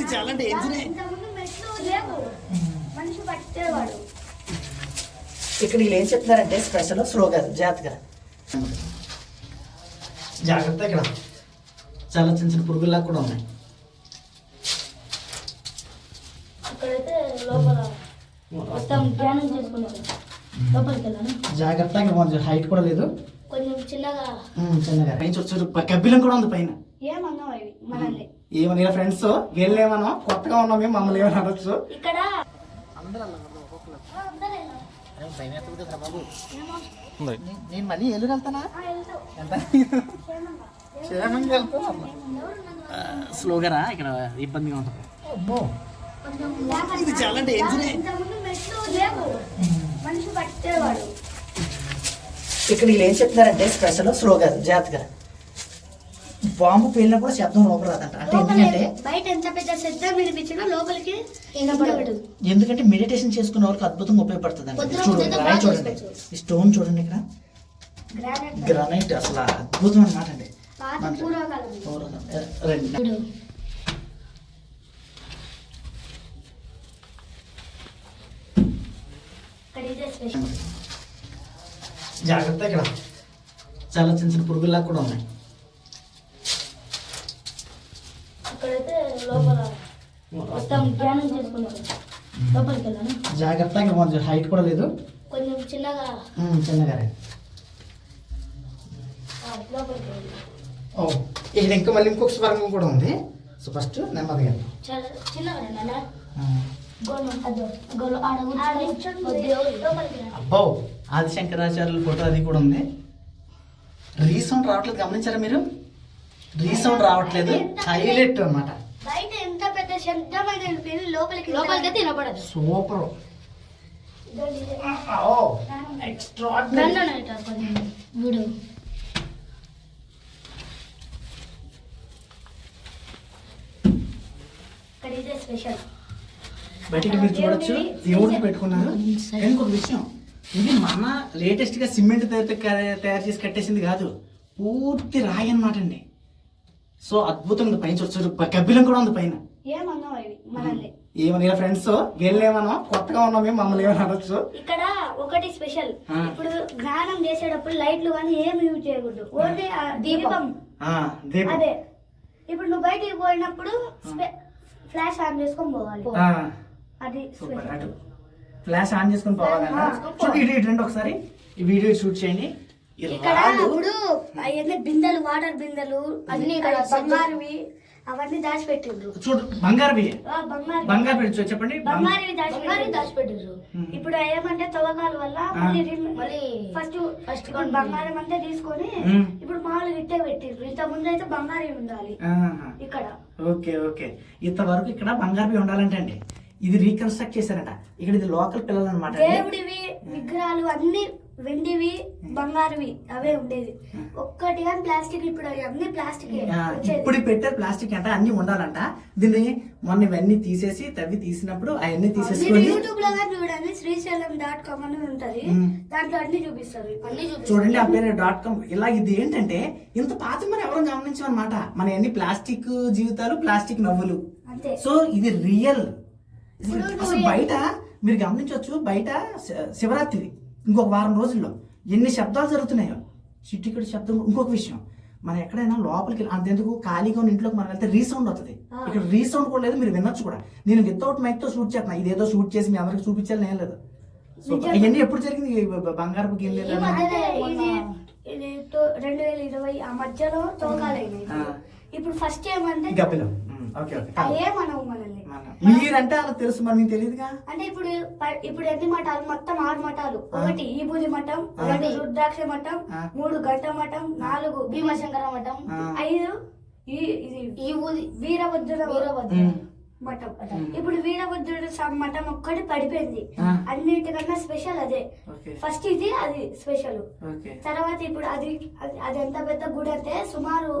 ఇది చాలా డేంజర్ మనిషి పట్టేవాడు ఇక్కడ వీళ్ళు ఏం చెప్తున్నారంటే స్పెషల్ స్లోగా జాగ్రత్తగా. జాగ్రత్త ఇక్కడ. చాలా చిన్న చిన్న పురుగుల్లా కూడా ఉన్నాయి. జాగ్రత్త ఇక్కడ కొంచెం హైట్ కూడా లేదు. కొంచెం చిన్నగా. చిన్నగా. పైన చూడు కబ్బిలం కూడా ఉంది పైన. ఏమన్నావు అవి? ఏమని ఫ్రెండ్స్ వీళ్ళేమనో కొత్తగా ఉన్నాం మేము మమ్మల్ని ఏమని అనొచ్చు? ఇక్కడ నేను మళ్ళీ ఎల్లు వెళ్తానా? ఎంత? క్షేమంగా. వెళ్తాను స్లోగా ఇక్కడ ఇబ్బందిగా ఉంటుంది. ఇది చాలా డేంజర్ ఇక్కడ వీళ్ళు ఏం చెప్తున్నారంటే స్పెషల్ స్లోగా జాగ్రత్తగా. బాంబు పేలినా కూడా శబ్దం లోపల రాదంట. అంటే ఎందుకంటే బయట ఎంత పెద్ద శబ్దం వినిపించినా లోపలికి వినపడదు ఎందుకంటే మెడిటేషన్ చేసుకున్న వాళ్ళకి అద్భుతంగా ఉపయోగపడుతుంది అండి చూడండి రాయి చూడండి. ఈ స్టోన్ చూడండి ఇక్కడ. గ్రానైట్ గ్రానైట్ అసలు అద్భుతం అన్నమాట అండి. రండి. జాగ్రత్త ఇక్కడ. చాలా చిన్న చిన్న పురుగుల్లా కూడా ఉన్నాయి. అక్కడైతే లోపల మొత్తం ధ్యానం చేసుకున్నారు. లోపలికి వెళ్ళాను జాగ్రత్త ఇక్కడ కొంచెం హైట్ కూడా లేదు. కొంచెం చిన్నగా. చిన్నగా లోపలికి ఓ ఇక్కడ ఇంకా మళ్ళీ ఇంకొక స్వర్గం కూడా ఉంది. సో ఫస్ట్ నెమ్మదిగా చిన్నగా. అబ్బో ఆదిశంకరాచార్యుల ఫోటో అది కూడా ఉంది. రీసౌండ్ రావట్లేదు గమనించారా మీరు? రీసౌండ్ రావట్లేదు. హైలైట్ అన్నమాట. బయట ఎంత పెద్ద శబ్దమైన లోపలికి లోపలికి తినపడదు సూపర్. ఓ ఎక్స్ట్రా వీడు ఇక్కడ ఇదే స్పెషల్. బయటికి మీరు చూడొచ్చు. దేవుడికి పెట్టుకున్నారు. ఇంకొక విషయం. ఇది మన లేటెస్ట్గా సిమెంట్ తయారు చేసి కట్టేసింది కాదు. పూర్తి రాయి అన్నమాట అండి. సో అద్భుతం ఉంది పైన చూడొచ్చు కబ్బిలం కూడా ఉంది పైన. ఏమన్నావు అవి? మనల్ని. ఏమని ఫ్రెండ్స్ వీళ్ళేమనో కొత్తగా ఉన్నాం మేము మమ్మల్ని ఏమని అనొచ్చు? ఇక్కడ ఒకటి స్పెషల్. ఇప్పుడు జ్ఞానం చేసేటప్పుడు లైట్లు కానీ ఏం యూజ్ చేయకూడదు. ఓన్లీ ఆ దీపం. ఆ, దీపం. అదే. ఇప్పుడు నువ్వు బయటికి పోయినప్పుడు ఫ్లాష్ ఆన్ చేసుకొని పోవాలి. ఆ, అది సూపర్. స్పెషల్ అటు. ఫ్లాష్ ఆన్ చేసుకుని పోవాలన్నా చూడండి ఇటు ఇటు రండి ఒకసారి ఈ వీడియో షూట్ చేయండి. ఇక్కడ ఇప్పుడు అవన్నీ బిందెలు వాటర్ బిందెలు అన్ని ఇక్కడ బంగారువి అవన్నీ దాచిపెట్టిండ్రు. చూడు బంగారు ఆ, బంగారు చెప్పండి. బంగారు దాచిపెట్టిండ్రు. దాచిపెట్టిండ్రు. ఇప్పుడు ఏమంటే తవ్వకాల వల్ల మళ్ళీ ఫస్ట్ ఫస్ట్ బంగారం అంతా తీసుకొని. ఇప్పుడు మామూలుగా ఇట్టే పెట్టిండ్రు. ఇంత ముందు అయితే బంగారం ఉండాలి. ఇక్కడ. Okay okay. ఇంతవరకు ఇక్కడ బంగారు ఉండాలంటే అండి ఇది రీకన్స్ట్రక్ట్ చేశారట. ఇక్కడ ఇది లోకల్ పిల్లలు అనమాట దేవుడివి విగ్రహాలు అన్ని వెండివి బంగారువి అవే ఉండేది ఒక్కటి కానీ ప్లాస్టిక్ ఇప్పుడు అన్ని ప్లాస్టిక్ ఇప్పుడు పెట్టారు ప్లాస్టిక్ అంటే అన్ని ఉండాలంట. దీన్ని మొన్న ఇవన్నీ తీసేసి తవ్వి తీసినప్పుడు అవన్నీ తీసేసుకొని యూట్యూబ్లో కానీ చూడండి శ్రీశైలం డాట్ కామ్ అని ఉంటది. దాంట్లో అన్ని చూపిస్తారు. అన్ని చూడండి ఆ పేరు డాట్ కామ్ ఇలా ఇది ఏంటంటే ఇంత పాత మరి ఎవరు గమనించమన్నమాట. మన అన్ని ప్లాస్టిక్ జీవితాలు ప్లాస్టిక్ నవ్వులు. సో ఇది రియల్ అసలు బయట మీరు గమనించవచ్చు బయట శివరాత్రి ఇంకొక వారం రోజుల్లో ఎన్ని శబ్దాలు జరుగుతున్నాయో. చిట్టికడి శబ్దం ఇంకొక విషయం. మనం ఎక్కడైనా లోపలికి అంతెందుకు? ఖాళీగా ఉన్న ఇంట్లోకి మనం వెళ్తే రీసౌండ్ అవుతుంది. ఆ. ఇక్కడ రీసౌండ్ కూడా లేదు మీరు వినొచ్చు కూడా. నేను వితౌట్ మైక్తో షూట్ చేస్తున్నా. ఇదేదో షూట్ చేసి మీ అందరికి చూపించాలని ఏం లేదు. ఇవన్నీ ఎప్పుడు జరిగింది? బంగారపు తో- రెండు వేల ఇరవై ఆ మధ్యలో. ఇప్పుడు ఫస్ట్ ఏమంటే గబ్బిలం. ఓకే ఓకే అయ్యే మనవు మనల్ని మన- మీరంటే అలా తెలుసు మరి మీకు తెలియదుగా అంటే ఇప్పుడు ప- ఇప్పుడు ఎన్ని మఠాలు మొత్తం ఆరు మఠాలు. ఒకటి ఈ బూది మఠం. రెండు రుద్రాక్ష మఠం. మూడు గంట మఠం నాలుగు భీమశంకర మఠం ఆ. ఐదు ఈ ఇది ఈ బూది వీరభద్రుడ ఉమ్. మఠం. ఇప్పుడు వీరభద్రుడు స- మఠం ఒక్కటి పడిపోయింది ఆ. అన్నిటికన్నా స్పెషల్ అదే ఓకే ఫస్ట్ ఇది అది స్పెషల్ ఓకే తర్వాత ఇప్పుడు అది అది- అది ఎంత పెద్ద గుడి అంటే సుమారు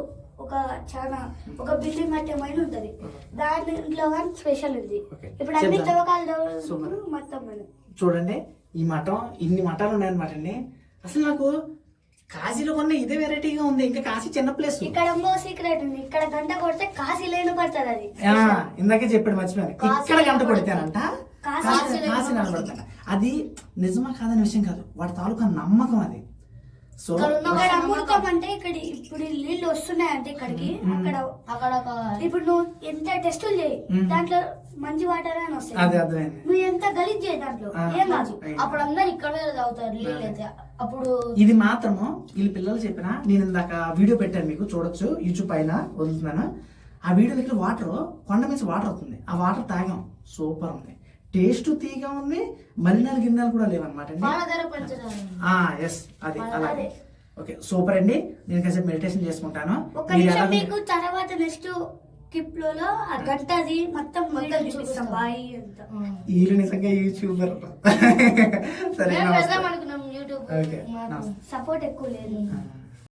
ఒక చాలా ఒక బిల్డింగ్ కట్టేమైన ఉంటది. దాంట్లో కానీ స్పెషల్ ఉంది. ఇప్పుడు అన్ని. తవ్వకాలు. మొత్తం మనం చూడండి ఈ మఠం ఇన్ని మఠాలు ఉన్నాయన్నమాట అండి. అసలు నాకు కాశీలో కొన్న ఇదే వెరైటీగా ఉంది. ఇంకా కాశీ చిన్న ప్లేస్ ఇక్కడ ఇంకో సీక్రెట్ ఉంది. ఇక్కడ గంట కొడితే కాశీ లేని పడుతుంది అది. ఇందాకే చెప్పాడు మర్చిపోయాను. ఇక్కడ గంట కొడితేనంట? కాశీ కాశీ అది నిజమా కాదనే విషయం కాదు. వాడి తాలూకా నమ్మకం అది. సో ఇక్కడ అమ్ముడుకోమంటే ఇక్కడ ఇప్పుడు నీళ్ళు వస్తున్నాయంటే ఇక్కడికి. అక్కడ అక్కడ ఇప్పుడు నువ్వు ఎంత టెస్టులు చేయి. దాంట్లో మంచి వాటర్ అని అదే వస్తాయి అర్థమైంది. నువ్వు ఎంత గలీజ్ చేయి దాంట్లో. ఏం కాదు. అప్పుడు అందరు ఇక్కడ తాగుతారు నీళ్ళు అయితే. అప్పుడు ఇది మాత్రము వీళ్ళ పిల్లలు చెప్పిన నేను ఇందాక వీడియో పెట్టాను మీకు చూడొచ్చు యూట్యూబ్ పైన వదులుతున్నాను. ఆ వీడియో దగ్గర వాటర్ కొండ మీద వాటర్ అవుతుంది ఆ వాటర్ తాగాం. సూపర్ ఉంది. టేస్ట్ తీగా ఉంది మలినాలు గిన్నెలు కూడా లేవన్నమాట అండి. ఎస్ అది అలాగే. ఓకే సూపర్ అండి. నేను కాసేపు మెడిటేషన్ చేసుకుంటాను. మీకు తర్వాత నెక్స్ట్ ఆ గంటది మొత్తం మొత్తం చూపిస్తాం. చూపిస్తాం. బాయ్ అంతా. వీళ్ళు నిజంగా యూట్యూబర్ సరే అనుకున్నాం యూట్యూబ్ సపోర్ట్ ఎక్కువ లేదు.